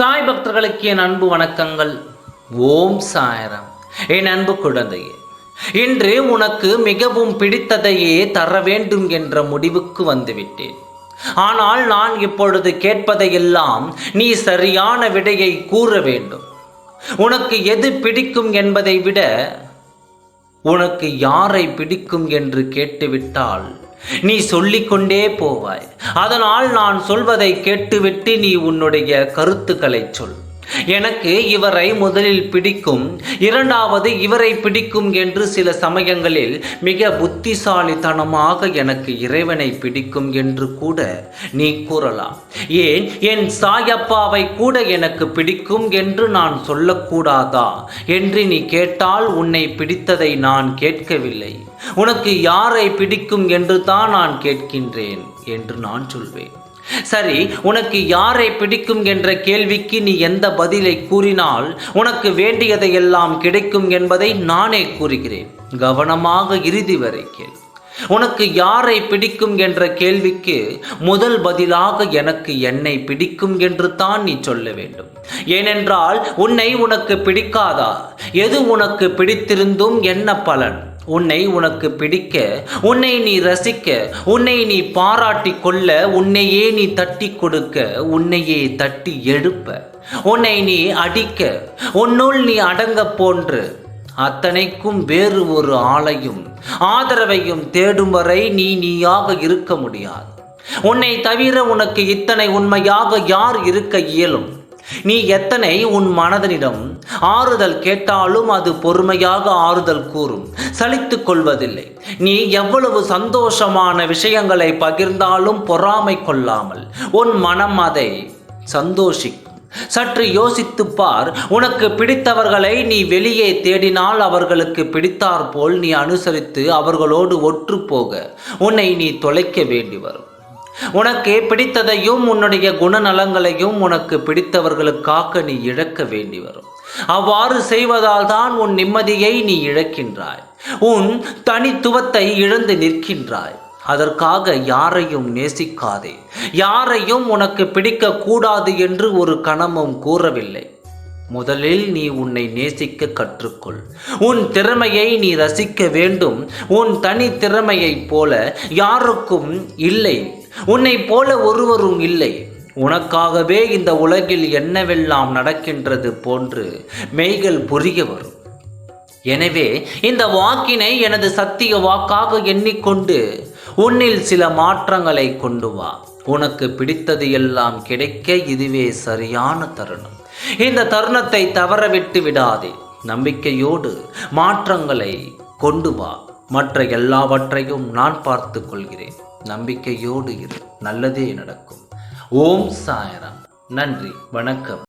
சாய் பக்தர்களுக்கு என் அன்பு வணக்கங்கள். ஓம் சாயரம். என் அன்பு குழந்தையே இன்று உனக்கு மிகவும் பிடித்ததையே தர வேண்டும் என்ற முடிவுக்கு வந்துவிட்டேன். ஆனால் நான் இப்பொழுது கேட்பதையெல்லாம் நீ சரியான விடையை கூற வேண்டும். உனக்கு எது பிடிக்கும் என்பதை விட உனக்கு யாரை பிடிக்கும் என்று கேட்டுவிட்டால் நீ சொல்லிக்கொண்டே போவாய். அதனால் நான் சொல்வதை கேட்டுவிட்டு நீ உன்னுடைய கருத்துக்களை சொல். எனக்கு இவரை முதலில் பிடிக்கும் இரண்டாவது இவரை பிடிக்கும் என்று சில சமயங்களில் மிக புத்திசாலித்தனமாக எனக்கு இறைவனை பிடிக்கும் என்று கூட நீ கூறலாம். ஏன்? என் சாயப்பாவை கூட எனக்கு பிடிக்கும் என்று நான் சொல்லக்கூடாதா? என்று நீ கேட்டால் உன்னை பிடித்ததை நான் கேட்கவில்லை. உனக்கு யாரை பிடிக்கும் என்று தான் நான் கேட்கின்றேன் என்று நான் சொல்வேன். சரி உனக்கு யாரை பிடிக்கும் என்ற கேள்விக்கு நீ எந்த பதிலை கூறினால் உனக்கு வேண்டியதையெல்லாம் கிடைக்கும் என்பதை நானே கூறுகிறேன். கவனமாக இறுதி வரை கேள். உனக்கு யாரை பிடிக்கும் என்ற கேள்விக்கு முதல் பதிலாக எனக்கு என்னை பிடிக்கும் என்று தான் நீ சொல்ல வேண்டும். ஏனென்றால் உன்னை உனக்கு பிடிக்காதா? எது உனக்கு பிடித்திருந்தும் என்ன பலன்? உன்னை உனக்கு பிடிக்க உன்னை நீ ரசிக்க உன்னை நீ பாராட்டி கொள்ள உன்னையே நீ தட்டி கொடுக்க உன்னையே தட்டி எழுப்ப. உன்னை நீ அடிக்க உன்னுள் நீ அடங்க போன்று. அத்தனைக்கும் வேறு ஒரு ஆளையும் ஆதரவையும் தேடும் வரை நீ நீயாக இருக்க முடியாது. உன்னை தவிர உனக்கு இத்தனை உண்மையாக யார் இருக்க இயலும்? நீ எத்தனை உன் மனதனிடம் ஆறுதல் கேட்டாலும் அது பொறுமையாக ஆறுதல் கூறும். சலித்து கொள்வதில்லை. நீ எவ்வளவு சந்தோஷமான விஷயங்களை பகிர்ந்தாலும் பொறாமை கொள்ளாமல் உன் மனம் அதை சந்தோஷிக்கும். சற்று யோசித்துப் பார் உனக்கு பிடித்தவர்களை நீ வெளியே தேடினால் அவர்களுக்கு பிடித்தாற்போல் நீ அனுசரித்து அவர்களோடு ஒற்று போக. உன்னை நீ தொலைக்க வேண்டி வரும். உனக்கு பிடித்ததையும் உன்னுடைய குணநலங்களையும் உனக்கு பிடித்தவர்களுக்காக நீ இழக்க வேண்டி வரும். அவ்வாறு செய்வதால் தான் உன் நிம்மதியை நீ இழக்கின்றாய். உன் தனித்துவத்தை இழந்து நிற்கின்றாய். அதற்காக யாரையும் நேசிக்காதே. யாரையும் உனக்கு பிடிக்க கூடாது என்று ஒரு கணமும் கூறவில்லை. முதலில் நீ உன்னை நேசிக்க கற்றுக்கொள். உன் திறமையை நீ ரசிக்க வேண்டும். உன் தனி திறமையைப் போல யாருக்கும் இல்லை. உன்னை போல ஒருவரும் இல்லை. உனக்காகவே இந்த உலகில் என்னவெல்லாம் நடக்கின்றது போன்று மெய்கள் புரிய வரும். எனவே இந்த வாக்கினை எனது சத்திய வாக்காக எண்ணிக்கொண்டு உன்னில் சில மாற்றங்களை கொண்டு வா. உனக்கு பிடித்தது எல்லாம் கிடைக்க இதுவே சரியான தருணம். இந்த தருணத்தை தவறவிட்டு விடாதே. நம்பிக்கையோடு மாற்றங்களை கொண்டு வா. மற்ற எல்லாவற்றையும் நான் பார்த்து கொள்கிறேன். நம்பிக்கையோடு இரு. நல்லதே நடக்கும். ஓம் சாயராம். நன்றி. வணக்கம்.